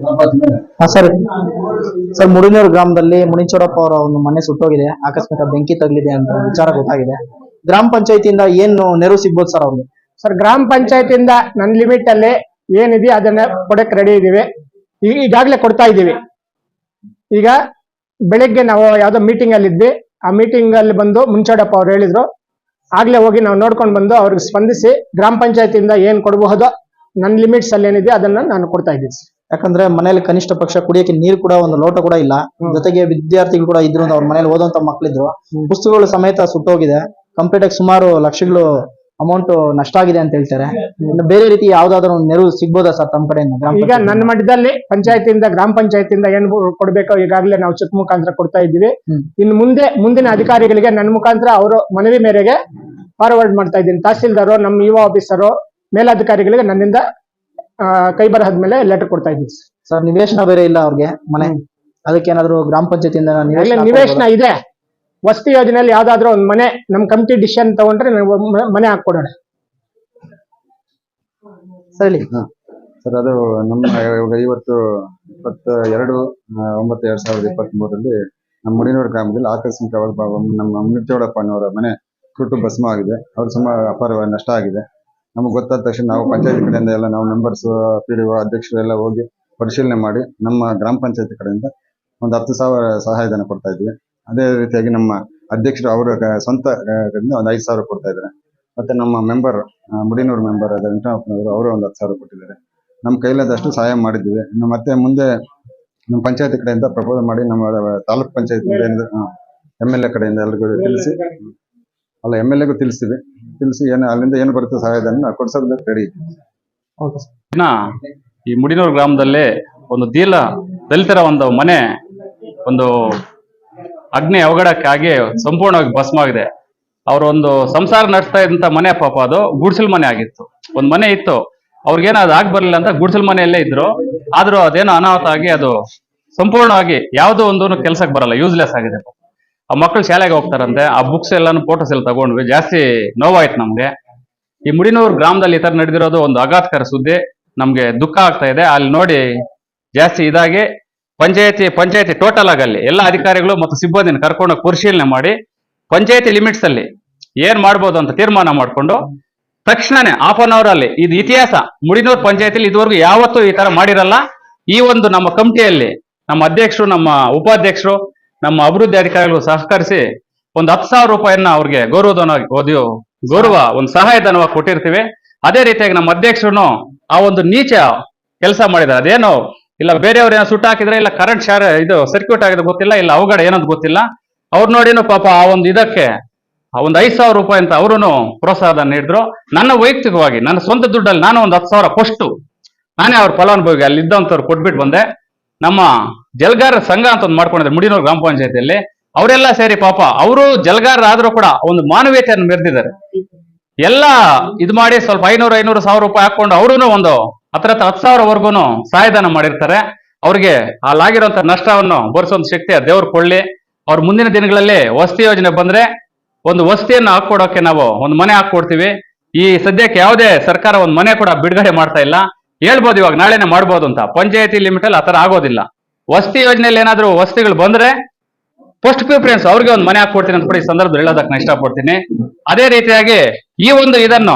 ಹಾ, sir. Sir, ಮುಡಿನೂರು ಗ್ರಾಮದಲ್ಲಿ ಮುನಿಚೂರಪ್ಪ ಅವರ ಒಂದು ಮನೆ ಸುಟ್ಟೋಗಿದೆ. ಆಕಸ್ಮಿಕ ಬೆಂಕಿ ತಗಲಿದೆ ಅಂತ ವಿಚಾರ ಗೊತ್ತಾಗಿದೆ. ಗ್ರಾಮ ಪಂಚಾಯತಿಯಿಂದ ಏನು ನೆರವು ಸಿಗ್ಬೋದು ಸರ್ ಅವ್ರಿಗೆ? ಸರ್, ಗ್ರಾಮ ಪಂಚಾಯತಿಯಿಂದ ನನ್ನ ಲಿಮಿಟ್ ಅಲ್ಲಿ ಏನಿದೆ ಅದನ್ನ ಕೊಡಕ್ ರೆಡಿ ಇದೀವಿ ಈ- ಈಗಾಗ್ಲೇ ಕೊಡ್ತಾ ಇದೀವಿ ಈಗ ಬೆಳಿಗ್ಗೆ ನಾವು ಯಾವ್ದೋ ಮೀಟಿಂಗ್ ಅಲ್ಲಿ ಇದ್ವಿ. ಆ ಮೀಟಿಂಗ್ ಅಲ್ಲಿ ಬಂದು ಮುನ್ಚೋಡಪ್ಪ ಅವ್ರು ಹೇಳಿದ್ರು, ಆಗ್ಲೇ ಹೋಗಿ ನಾವು ನೋಡ್ಕೊಂಡು ಬಂದು ಅವ್ರಿಗೆ ಸ್ಪಂದಿಸಿ ಗ್ರಾಮ ಪಂಚಾಯತಿಯಿಂದ ಏನ್ ಕೊಡಬಹುದು ನನ್ನ ಲಿಮಿಟ್ಸ್ ಅಲ್ಲಿ ಏನಿದೆ ಅದನ್ನ ನಾನು ಕೊಡ್ತಾ ಇದ್ದೀನಿ. ಯಾಕಂದ್ರೆ ಮನೇಲಿ ಕನಿಷ್ಠ ಪಕ್ಷ ಕುಡಿಯಕ್ಕೆ ನೀರು ಕೂಡ ಒಂದು ಲೋಟ ಕೂಡ ಇಲ್ಲ. ಜೊತೆಗೆ ವಿದ್ಯಾರ್ಥಿಗಳು ಕೂಡ ಇದ್ರು ಅವ್ರ ಮನೇಲಿ ಓದುವಂತ ಮಕ್ಕಳಿದ್ರು ಪುಸ್ತಕಗಳು ಸಮೇತ ಸುಟ್ಟೋಗಿದೆ. ಕಂಪ್ಲೀಟ್ ಆಗಿ ಸುಮಾರು ಲಕ್ಷಗಳು ಅಮೌಂಟ್ ನಷ್ಟ ಆಗಿದೆ ಅಂತ ಹೇಳ್ತಾರೆ. ಬೇರೆ ರೀತಿ ಯಾವ್ದಾದ್ರು ಒಂದು ನೆರವು ಸಿಗ್ಬೋದಾ ಸರ್ ತಮ್ಮ ಕಡೆಯಿಂದ ಈಗ ನನ್ನ ಮಟ್ಟದಲ್ಲಿ ಪಂಚಾಯತಿಯಿಂದ ಗ್ರಾಮ ಪಂಚಾಯತಿಯಿಂದ ಏನ್ ಕೊಡ್ಬೇಕೋ ಈಗಾಗಲೇ ನಾವು ಚೆಕ್ ಮುಖಾಂತರ ಕೊಡ್ತಾ ಇದ್ದೀವಿ. ಇನ್ ಇನ್ನು ಮುಂದೆ ಮುಂದಿನ ಅಧಿಕಾರಿಗಳಿಗೆ ನನ್ನ ಮುಖಾಂತರ ಅವರು ಮನವಿ ಮೇರೆಗೆ ಫಾರ್ವರ್ಡ್ ಮಾಡ್ತಾ ಇದ್ದೀನಿ. ತಹಸೀಲ್ದಾರು ನಮ್ಮ ಯುವ ಆಫೀಸರು ಮೇಲಾಧಿಕಾರಿಗಳಿಗೆ ನನ್ನಿಂದ ಕೈ ಬರಹದ ಮೇಲೆ ಲೆಟರ್ ಕೊಡ್ತಾ ಇದ್ದೀವಿ ಸರ್. ನಿವೇಶನ ಬೇರೆ ಇಲ್ಲ ಅವ್ರಿಗೆ ಮನೆ. ಅದಕ್ಕೆ ಏನಾದ್ರು ಗ್ರಾಮ ಪಂಚಾಯತಿಯಿಂದ ನಿವೇಶನ ಇದೆ. ವಸತಿ ಯೋಜನೆಯಲ್ಲಿ ಯಾವ್ದಾದ್ರು ಒಂದು ಮನೆ ನಮ್ ಕಮಿಟಿ ಡಿಸಿಷನ್ ತಗೊಂಡ್ರೆ ಮನೆ ಹಾಕೊಡೋಣ ಸರಿ ಸರ್ ಅದು ನಮ್ಮ ಇವಾಗ ಇವತ್ತು ಇಪ್ಪತ್ತ ಎರಡು ಒಂಬತ್ತು ಎರಡ್ ಸಾವಿರದ ಇಪ್ಪತ್ತ್ ಮೂರರಲ್ಲಿ ನಮ್ಮ ಮುಡಿನೂರು ಗ್ರಾಮದಲ್ಲಿ ಆಕಸ್ಮಿಕವಾಗಿ ನಮ್ಮ ನಮ್ಮ ಮುನಿಚೌಡಪ್ಪನವರ ಮನೆ ಕುಟುಂಬ ಭಸ್ಮ ಆಗಿದೆ. ಅವ್ರ ಸುಮಾರು ಅಪಾರ ನಷ್ಟ ಆಗಿದೆ. ನಮಗೆ ಗೊತ್ತಾದ ತಕ್ಷಣ ನಾವು ಪಂಚಾಯತ್ ಕಡೆಯಿಂದ ಎಲ್ಲ ನಾವು ಮೆಂಬರ್ಸ್ ಪಿ ಡಿ ಅಧ್ಯಕ್ಷರು ಎಲ್ಲ ಹೋಗಿ ಪರಿಶೀಲನೆ ಮಾಡಿ ನಮ್ಮ ಗ್ರಾಮ ಪಂಚಾಯತ್ ಕಡೆಯಿಂದ ಒಂದು ಹತ್ತು ಸಾವಿರ ಸಹಾಯಧನ ಕೊಡ್ತಾ ಇದ್ವಿ. ಅದೇ ರೀತಿಯಾಗಿ ನಮ್ಮ ಅಧ್ಯಕ್ಷರು ಅವರ ಸ್ವಂತ ಕಡೆಯಿಂದ ಒಂದು ಐದು ಸಾವಿರ ಕೊಡ್ತಾ ಇದ್ದಾರೆ. ಮತ್ತೆ ನಮ್ಮ ಮೆಂಬರ್ ಮುಡಿನೂರು ಮೆಂಬರ್ ಆದ ವೆಂಕಟಪ್ಪನವರು ಅವರು ಒಂದು ಹತ್ತು ಸಾವಿರ ಕೊಟ್ಟಿದ್ದಾರೆ. ನಮ್ಮ ಕೈಲಾದಷ್ಟು ಸಹಾಯ ಮಾಡಿದ್ದೀವಿ ಮತ್ತೆ ಮುಂದೆ ನಮ್ಮ ಪಂಚಾಯತ್ ಕಡೆಯಿಂದ ಪ್ರಪೋಸ್ ಮಾಡಿ ನಮ್ಮ taluk panchayat M L A ಕಡೆಯಿಂದ ಎಲ್ರಿಗೂ ತಿಳಿಸಿ. ಅಲ್ಲ ಎಂ ಎಲ್ ಎಗೂ ತಿಳ್ಸಿ ತಿಳಿಸಿ ಏನು ಅಲ್ಲಿಂದ ಏನು ಬರುತ್ತೆ ಸಹಾಯಧನ ಕೊಡ್ಸೋದಕ್ಕೆ ರೆಡಿ ಓಕೆ ಸರ್. ಈ ಮುಡಿನೂರು ಗ್ರಾಮದಲ್ಲಿ ಒಂದು ದೀಲ ದಲಿತರ ಒಂದು ಮನೆ ಒಂದು ಅಗ್ನಿ ಅವಘಡಕ್ಕಾಗಿ ಸಂಪೂರ್ಣವಾಗಿ ಭಸ್ಮ ಆಗಿದೆ ಅವ್ರ ಒಂದು ಸಂಸಾರ ನಡೆಸ್ತಾ ಇದ್ದಂತ ಮನೆ ಪಾಪ ಅದು ಗುಡ್ಸಲ್ ಮನೆ ಆಗಿತ್ತು. ಒಂದ್ ಮನೆ ಇತ್ತು. ಅವ್ರಿಗೇನೋ ಅದು ಆಗ್ ಬರ್ಲಿಲ್ಲ ಅಂತ ಗುಡ್ಸಲ್ ಮನೆಯಲ್ಲೇ ಇದ್ರು. ಆದ್ರೂ ಅದೇನೋ ಅನಾಹುತ ಆಗಿ ಅದು ಸಂಪೂರ್ಣವಾಗಿ ಯಾವುದೋ ಒಂದು ಕೆಲ್ಸಕ್ಕೆ ಬರಲ್ಲ ಯೂಸ್ಲೆಸ್ ಆಗಿದೆ ಆ ಮಕ್ಕಳು ಶಾಲೆಗೆ ಹೋಗ್ತಾರಂತೆ, ಆ ಬುಕ್ಸ್ ಎಲ್ಲಾನು ಫೋಟೋಸ್ ಎಲ್ಲ ತಗೊಂಡ್ವಿ. ಜಾಸ್ತಿ ನೋವಾಯ್ತು ನಮ್ಗೆ. ಈ ಮುಡಿನೂರು ಗ್ರಾಮದಲ್ಲಿ ಈ ತರ ನಡೆದಿರೋದು ಒಂದು ಆಘಾತಕರ ಸುದ್ದಿ. ನಮ್ಗೆ ದುಃಖ ಆಗ್ತಾ ಇದೆ. ಅಲ್ಲಿ ನೋಡಿ ಜಾಸ್ತಿ ಇದಾಗಿ ಪಂಚಾಯತಿ ಪಂಚಾಯತಿ ಟೋಟಲ್ ಆಗಲ್ಲಿ ಎಲ್ಲ ಅಧಿಕಾರಿಗಳು ಮತ್ತು ಸಿಬ್ಬಂದಿನ ಕರ್ಕೊಂಡು ಪರಿಶೀಲನೆ ಮಾಡಿ ಪಂಚಾಯತಿ ಲಿಮಿಟ್ಸ್ ಅಲ್ಲಿ ಏನ್ ಮಾಡ್ಬೋದು ಅಂತ ತೀರ್ಮಾನ ಮಾಡ್ಕೊಂಡು ತಕ್ಷಣನೇ ಹಾಫ್ ಅನ್ ಅವರ್ ಅಲ್ಲಿ ಇದು ಇತಿಹಾಸ. ಮುಡಿನೂರು ಪಂಚಾಯತಿಲಿ ಇದುವರೆಗೂ ಯಾವತ್ತೂ ಈ ತರ ಮಾಡಿರಲ್ಲ. ಈ ಒಂದು ನಮ್ಮ ಕಮಿಟಿಯಲ್ಲಿ ನಮ್ಮ ಅಧ್ಯಕ್ಷರು, ನಮ್ಮ ಉಪಾಧ್ಯಕ್ಷರು ನಮ್ಮ ಅಭಿವೃದ್ಧಿ ಅಧಿಕಾರಿಗಳು ಸಹಕರಿಸಿ ಒಂದು ಹತ್ತು ಸಾವಿರ ರೂಪಾಯಿಯನ್ನ ಅವ್ರಿಗೆ ಗೌರವಧನ ಗೌರವ, ಒಂದು ಸಹಾಯಧನವಾಗಿ ಕೊಟ್ಟಿರ್ತೀವಿ. ಅದೇ ರೀತಿಯಾಗಿ ನಮ್ಮ ಅಧ್ಯಕ್ಷರು ಆ ಒಂದು ನೀಚ ಕೆಲಸ ಮಾಡಿದ್ದಾರೆ. ಅದೇನೋ, ಇಲ್ಲ ಬೇರೆಯವ್ರು ಏನೋ ಸುಟ್ಟು ಹಾಕಿದ್ರೆ, ಇಲ್ಲ ಕರೆಂಟ್ ಶಾರ್ ಇದು ಸರ್ಕ್ಯೂಟ್ ಆಗಿದೆ ಗೊತ್ತಿಲ್ಲ, ಇಲ್ಲ ಅವಘಡ ಏನಂತ ಗೊತ್ತಿಲ್ಲ. ಅವ್ರು ನೋಡಿನೂ ಪಾಪ ಆ ಒಂದು ಇದಕ್ಕೆ ಆ ಒಂದು ಐದು ಸಾವಿರ ರೂಪಾಯಿ ಅಂತ ಅವರು ಪ್ರೋತ್ಸಾಹ ನೀಡಿದ್ರು. ನನ್ನ ವೈಯಕ್ತಿಕವಾಗಿ, ನನ್ನ ಸ್ವಂತ ದುಡ್ಡಲ್ಲಿ ನಾನು ಒಂದು ಹತ್ತು ಸಾವಿರ ಕೊಷ್ಟು ನಾನೇ ಅವ್ರ ಫಲಾನುಭವಿಗೆ ಅಲ್ಲಿ ಇದ್ದಂಥವ್ರು ಕೊಟ್ಬಿಟ್ಟು ಬಂದೆ. ನಮ್ಮ ಜಲ್ಗಾರ ಸಂಘ ಅಂತ ಒಂದು ಮಾಡ್ಕೊಂಡಿದ್ದಾರೆ, ಮುಡಿನೂರು ಗ್ರಾಮ ಪಂಚಾಯತಿಯಲ್ಲಿ. ಅವರೆಲ್ಲ ಸೇರಿ ಪಾಪ, ಅವರು ಜಲ್ಗಾರರಾದ್ರೂ ಕೂಡ ಒಂದು ಮಾನವೀಯತೆಯನ್ನು ಮೆರೆದಿದ್ದಾರೆ. ಎಲ್ಲ ಇದು ಮಾಡಿ ಸ್ವಲ್ಪ ಐನೂರು ಐನೂರು ಸಾವಿರ ರೂಪಾಯಿ ಹಾಕೊಂಡು ಅವರು ಒಂದು ಹತ್ರ ಹತ್ರ ಹತ್ತು ಸಾವಿರವರೆಗೂ ಸಹಾಯಧನ ಮಾಡಿರ್ತಾರೆ. ಅವ್ರಿಗೆ ಅಲ್ಲಾಗಿರುವಂತ ನಷ್ಟವನ್ನು ಭರಿಸುವಂತ ಶಕ್ತಿ ಆ ದೇವ್ರ ಕೊಳ್ಳಿ. ಅವ್ರ ಮುಂದಿನ ದಿನಗಳಲ್ಲಿ ವಸತಿ ಯೋಜನೆ ಬಂದ್ರೆ ಒಂದು ವಸತಿಯನ್ನು ಹಾಕೊಡೋಕೆ ನಾವು ಒಂದು ಮನೆ ಹಾಕೊಡ್ತೀವಿ ಈ ಸದ್ಯಕ್ಕೆ ಯಾವುದೇ ಸರ್ಕಾರ ಒಂದು ಮನೆ ಕೂಡ ಬಿಡುಗಡೆ ಮಾಡ್ತಾ ಇಲ್ಲ. ಹೇಳ್ಬೋದು ಇವಾಗ, ನಾಳೆನೆ ಮಾಡ್ಬೋದು ಅಂತ. ಪಂಚಾಯತಿ ಲಿಮಿಟ್ ಅಲ್ಲಿ ಆತರ ಆಗೋದಿಲ್ಲ. ವಸತಿ ಯೋಜನೆಯಲ್ಲಿ ಏನಾದ್ರು ವಸತಿಗಳು ಬಂದ್ರೆ ಫಸ್ಟ್ ಪ್ರಿಫರೆನ್ಸ್ ಅವ್ರಿಗೆ ಒಂದು ಮನೆ ಹಾಕೊಡ್ತೀನಿ ಅಂತ ಕೂಡ ಈ ಸಂದರ್ಭದಲ್ಲಿ ಹೇಳೋದಕ್ಕೆ ನಾನು ಇಷ್ಟಪಡ್ತೀನಿ. ಅದೇ ರೀತಿಯಾಗಿ ಈ ಒಂದು ಇದನ್ನು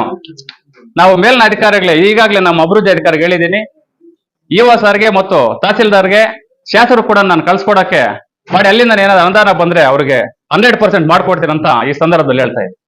ನಾವು ಮೇಲಿನ ಅಧಿಕಾರಿಗಳೇ ಈಗಾಗಲೇ ನಮ್ಮ ಅಭಿವೃದ್ಧಿ ಅಧಿಕಾರಿಗೆ ಹೇಳಿದ್ದೀನಿ. ಇಒ ಸರ್ಗೆ ಮತ್ತು ತಹಸೀಲ್ದಾರ್ಗೆ ಶಾಸಕರು ಕೂಡ ನಾನು ಕಳ್ಸ್ಕೊಡಕ್ಕೆ ಮಾಡಿ ಅಲ್ಲಿಂದ ಏನಾದ್ರು ಅನುದಾನ ಬಂದ್ರೆ ಅವ್ರಿಗೆ ಹಂಡ್ರೆಡ್ ಪರ್ಸೆಂಟ್ ಮಾಡ್ಕೊಡ್ತೀನಿ ಅಂತ ಈ ಸಂದರ್ಭದಲ್ಲಿ ಹೇಳ್ತಾ ಇದ್ದೀನಿ.